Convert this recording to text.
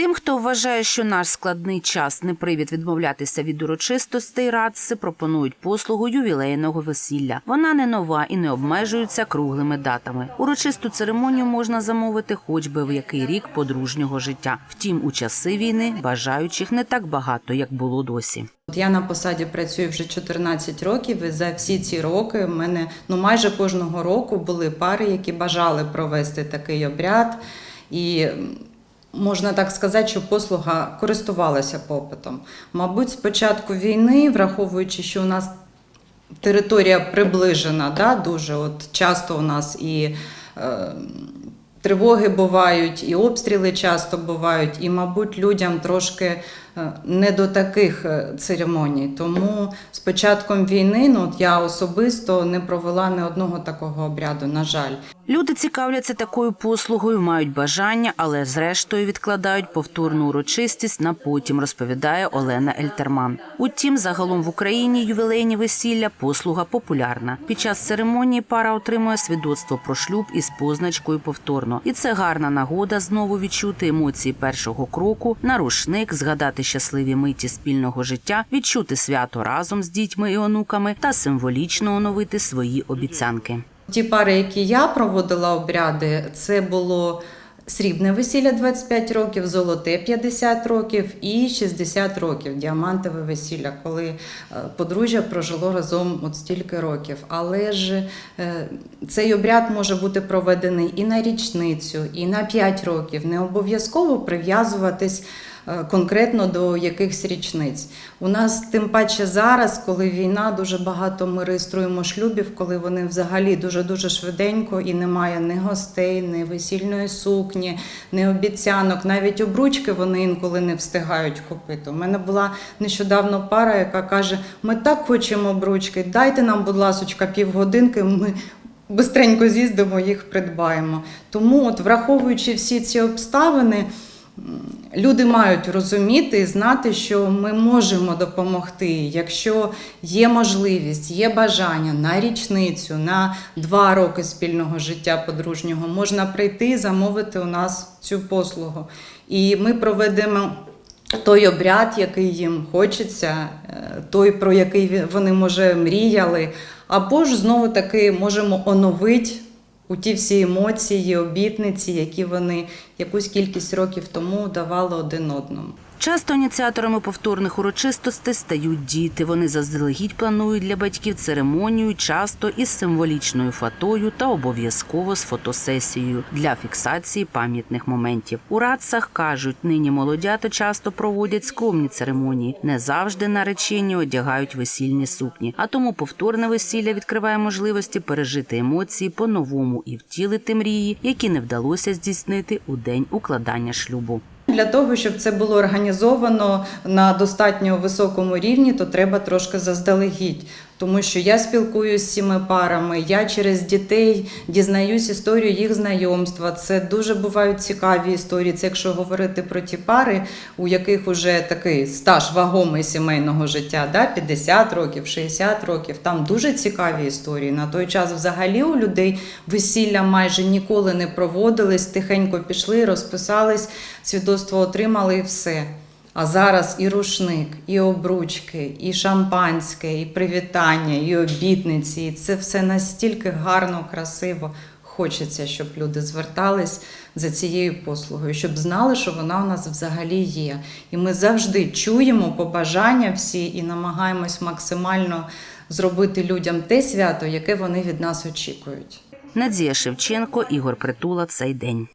Тим, хто вважає, що наш складний час не привід відмовлятися від урочистостей, радси пропонують послугу ювілейного весілля. Вона не нова і не обмежується круглими датами. Урочисту церемонію можна замовити хоч би в який рік подружнього життя. Втім, у часи війни бажаючих не так багато, як було досі. От Я на посаді працюю вже 14 років, і за всі ці роки в мене ну майже кожного року були пари, які бажали провести такий обряд. І можна так сказати, що послуга користувалася попитом. Мабуть, з початку війни, враховуючи, що у нас територія приближена, да, дуже от часто у нас і. Е, Тривоги бувають, і обстріли часто бувають, і, мабуть, людям трошки не до таких е, церемоній. Тому з початком війни ну, я особисто не провела ні одного такого обряду, на жаль. Люди цікавляться такою послугою, мають бажання, але зрештою відкладають повторну урочистість на потім, розповідає Олена Ельтерман. Утім, загалом в Україні ювілейні весілля послуга популярна. Під час церемонії пара отримує свідоцтво про шлюб із позначкою повторно, і це гарна нагода знову відчути емоції першого кроку, на рушник, згадати щасливі миті спільного життя, відчути свято разом з дітьми і онуками та символічно оновити свої обіцянки. Ті пари, які я проводила обряди, це було срібне весілля 25 років, золоте 50 років і 60 років діамантове весілля, коли е, подружжя прожило разом от стільки років. Але ж е, цей обряд може бути проведений і на річницю, і на 5 років. Не обов'язково прив'язуватись конкретно до якихось річниць. У нас тим паче зараз, коли війна, дуже багато ми реєструємо шлюбів, коли вони взагалі дуже дуже швиденько і немає ні гостей, ні весільної сукні, ні обіцянок. Навіть обручки вони інколи не встигають купити. У мене була нещодавно пара, яка каже: Ми так хочемо обручки, дайте нам, будь ласочка, півгодинки. Ми бистренько з'їздимо, їх придбаємо. Тому, от, враховуючи всі ці обставини. Люди мають розуміти і знати, що ми можемо допомогти, якщо є можливість, є бажання на річницю, на два роки спільного життя подружнього, можна прийти і замовити у нас цю послугу. І ми проведемо той обряд, який їм хочеться, е, той, про який вони, може, мріяли, або ж знову таки можемо оновити у ті всі емоції, обітниці, які вони якусь кількість років тому давали один одному. Часто ініціаторами повторних урочистостей стають діти. Вони заздалегідь планують для батьків церемонію, часто із символічною фатою та обов'язково з фотосесією для фіксації пам'ятних моментів. У радцах кажуть, нині молодята часто проводять скромні церемонії, не завжди наречені одягають весільні сукні. А тому повторне весілля відкриває можливості пережити емоції по-новому і втілити мрії, які не вдалося здійснити у день укладання шлюбу. Для того, щоб це було організовано на достатньо високому рівні, то треба трошки заздалегідь. Тому що я спілкуюся з цими парами, я через дітей дізнаюсь історію їх знайомства. Це дуже бувають цікаві історії. Це якщо говорити про ті пари, у яких вже такий стаж вагомий сімейного життя, да, 50 років, 60 років. Там дуже цікаві історії. На той час взагалі у людей весілля майже ніколи не проводились, тихенько пішли, розписались, свідоцтво отримали і все. А зараз і рушник, і обручки, і шампанське, і привітання, і обітниці. І це все настільки гарно, красиво. Хочеться, щоб люди звертались за цією послугою, щоб знали, що вона у нас взагалі є. І ми завжди чуємо побажання всі і намагаємось максимально зробити людям те свято, яке вони від нас очікують. Надія Шевченко, Ігор Притула. Цей день.